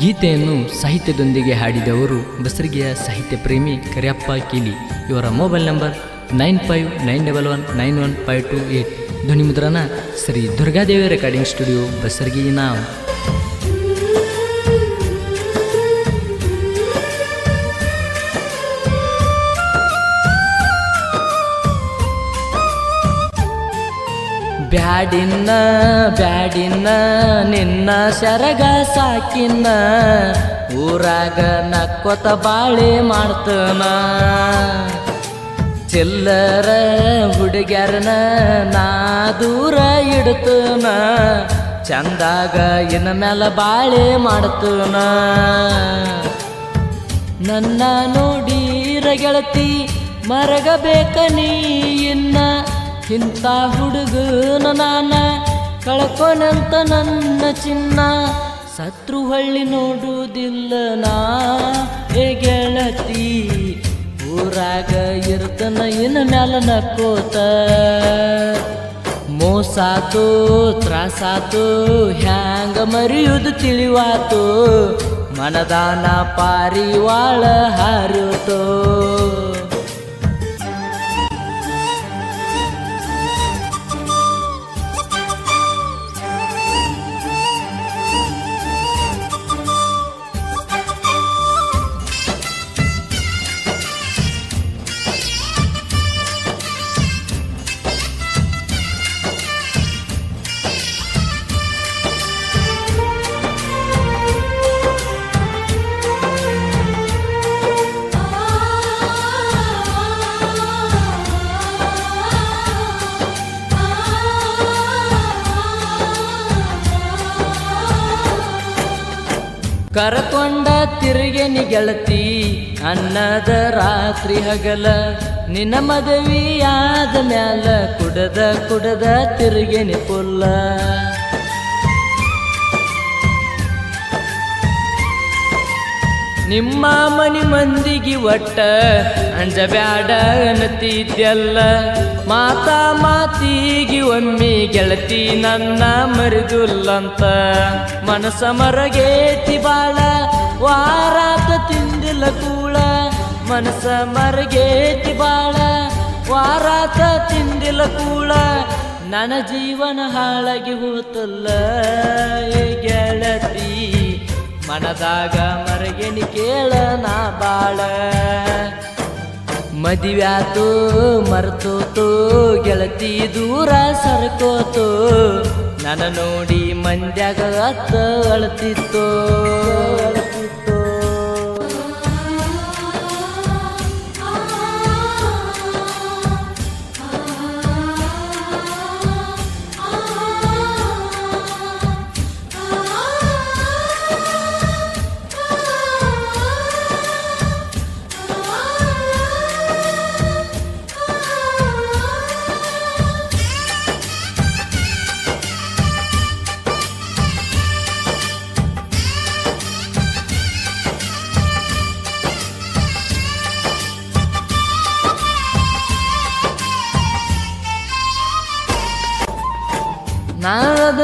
ಗೀತೆಯನ್ನು ಸಾಹಿತ್ಯದೊಂದಿಗೆ ಹಾಡಿದವರು ಬಸರಿಗೆಯ ಸಾಹಿತ್ಯ ಪ್ರೇಮಿ ಕರಿಯಪ್ಪ ಕೀಲಿ. ಇವರ mobile number nine five nine double one nine one five two eight. ಧ್ವನಿ ಮುದ್ರಣ ಶ್ರೀ ದುರ್ಗಾದೇವಿ ರೆಕಾರ್ಡಿಂಗ್ ಸ್ಟುಡಿಯೋ ಬಸರ್ಗಿ ನಾವು. ಬ್ಯಾಡಿನ್ನ ಬ್ಯಾಡಿನ್ನ, ನಿನ್ನ ಸರಗ ಸಾಕಿನ್ನ, ಊರಾಗ ನಕ್ಕೊತ ಬಾಳೆ ಮಾಡ್ತನ. ಚಿಲ್ಲರ ಹುಡುಗ್ಯಾರನ ನಾ ದೂರ ಇಡ್ತನ. ಚಂದಾಗ ಇನ್ನ ಮ್ಯಾಲ ಬಾಳೆ ಮಾಡ್ತನ. ನನ್ನ ನೋಡಿರ ಗೆಳತಿ, ಮರಗಬೇಕ ನೀ ಇನ್ನ ಇಂಥ ಹುಡುಗನ ನಾನ. ಕಳ್ಕೊನಂತ ನನ್ನ ಚಿನ್ನ. ಸತ್ರು ಹಳ್ಳಿ ನೋಡುವುದಿಲ್ಲ ನಾ. ಏ ಗೆಳತಿ, ಊರಾಗ ಇರ್ತನ ಇನ್ನ ಮ್ಯಾಲ ನಕ್ಕೋತ. ಮೋಸಾತು ತ್ರಾಸಾತು ಹ್ಯಾಂಗ ಮರಿಯುದು ತಿಳಿವಾತು. ಮನದಾನ ಪಾರಿವಾಳ ಹಾರುತೋ. ಕರಕೊಂಡ ತಿರುಗೆ ಗೆಳತಿ ಅನ್ನದ ರಾತ್ರಿ ಹಗಲ ನಿನ್ನ ಮದುವೆಯಾದ ಮ್ಯಾಲ ಕುಡದ ಕುಡದ ತಿರುಗೆನಿ ಪುಲ್ಲ. ನಿಮ್ಮ ಮನಿ ಮಂದಿಗೆ ಒಟ್ಟ ಅಂಜಬ್ಯಾಡ ಅನ್ನತಿದ್ಯಲ್ಲ ಮಾತಾ ಮಾತಿಗೆ ಒಮ್ಮೆ ಗೆಳತಿ ನನ್ನ ಮರಿದುಲ್ಲಂತ. ಮನಸ ಮರಗೇತಿ ಬಾಳ, ವಾರಾತ ತಿಂದಿಲ್ಲ ಕೂಳ. ಮನಸ ಮರಗೇತಿ ಬಾಳ, ವಾರಾತ ತಿಂದಿಲ್ಲ ಕೂಳ. ನನ್ನ ಜೀವನ ಹಾಳಾಗಿ ಹೋತಲ್ಲ ಗೆಳತಿ. ಮನದಾಗ ಮರಗೆನಿ ಕೇಳ ನಾ ಬಾಳ. ಮದಿವ್ಯಾತು ಮರ್ತೋತು, ಗೆಳತಿ ದೂರ ಸರ್ಕೋತು. ನನ್ನ ನೋಡಿ ಮಂದ್ಯಾಗ ಅತ್ತ ಅಳತಿತ್ತು.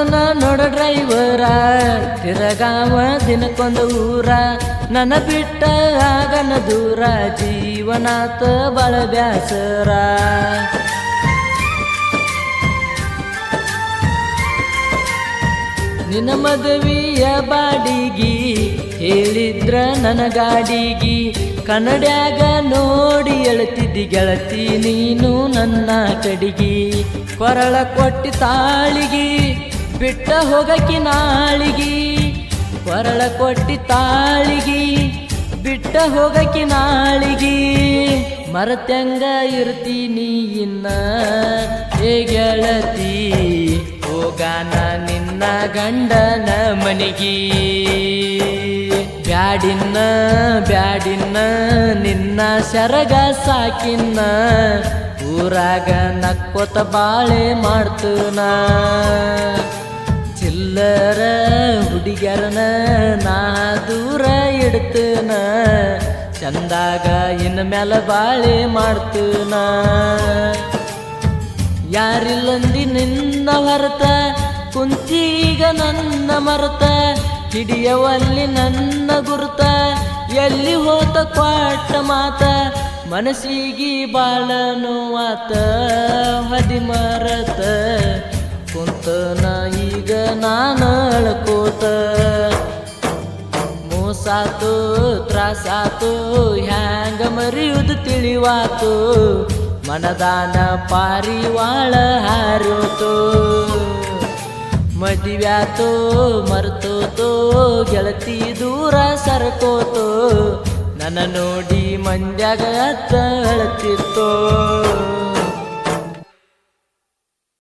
ಅದನ್ನ ನೋಡ ಡ್ರೈವರ, ತಿರಗಾವ ದಿನಕ್ಕೊಂದು ಊರ. ನನ್ನ ಬಿಟ್ಟ ಆಗನ ದೂರ, ಜೀವನಾತ ಬಳ ಬ್ಯಾಸರ. ನಿನ್ನ ಮದುವೆಯ ಬಾಡಿಗಿ ಹೇಳಿದ್ರ ನನ್ನ ಗಾಡಿಗಿ. ಕನ್ನಡ್ಯಾಗ ನೋಡಿ ಎಳತಿದ್ದಿ ಗೆಳತಿ ನೀನು ನನ್ನ ಕಡಿಗಿ. ಕೊರಳ ಕೊಟ್ಟಿ ತಾಳಿಗಿ. ಬಿಟ್ಟ ಹೋಗಕಿ ನಾಳಿಗಿ, ಕೊರಳ ಕೊಟ್ಟಿ ತಾಳಿಗಿ, ಬಿಟ್ಟ ಹೋಗಕಿ ನಾಳಿಗಿ, ಮರತ್ಯಂಗ ಇರ್ತೀನಿ ಇನ್ನ ಹೇಗೆಳತಿ ಗೆಳತಿ, ಹೋಗಾನ ನಿನ್ನ ಗಂಡನ ಮನಿಗಿ. ಬ್ಯಾಡಿನ್ನ ಬ್ಯಾಡಿನ್ನ, ನಿನ್ನ ಸರಗ ಸಾಕಿನ್ನ, ಊರಾಗ ನಕ್ಕೊತ ಬಾಳೆ ಮಾಡ್ತನ. ಚಿಲ್ಲರ ಹುಡುಗ್ಯಾರನ ನಾ ದೂರ ಇಡ್ತನ. ಚಂದಾಗ ಇನ್ನ ಮ್ಯಾಲ ಬಾಳೆ ಮಾಡ್ತನ. ಯಾರಿಲ್ಲಂದಿ ನಿನ್ನ ಹೊರತ, ಕುಂತೀಗ ನನ್ನ ಮರತ. ಹಿಡಿಯವಲ್ಲಿ ನನ್ನ ಗುರುತ, ಎಲ್ಲಿ ಹೋತ ಕ್ವಾಟ ಮಾತ. ಮನಸ್ಸಿಗೆ ಬಾಳ ನೋವಾತ ಹದಿ ಮರತ ನಾನು ಮೂಸಾತು, ತ್ರಾಸಾತು, ಹ್ಯಾಂಗ ಮರಿಯುವುದು ತಿಳಿವಾತು. ಮನದಾನ ಪಾರಿವಾಳ ಹಾರೋತು. ಮದುವ್ಯಾತೋ, ಮರ್ತೋತೋ, ಗೆಳತಿ ದೂರ ಸರ್ಕೋತು. ನನ್ನ ನೋಡಿ ಮಂಡ್ಯಾಗ ಅತ್ತ ಅಳತಿರ್ತೋ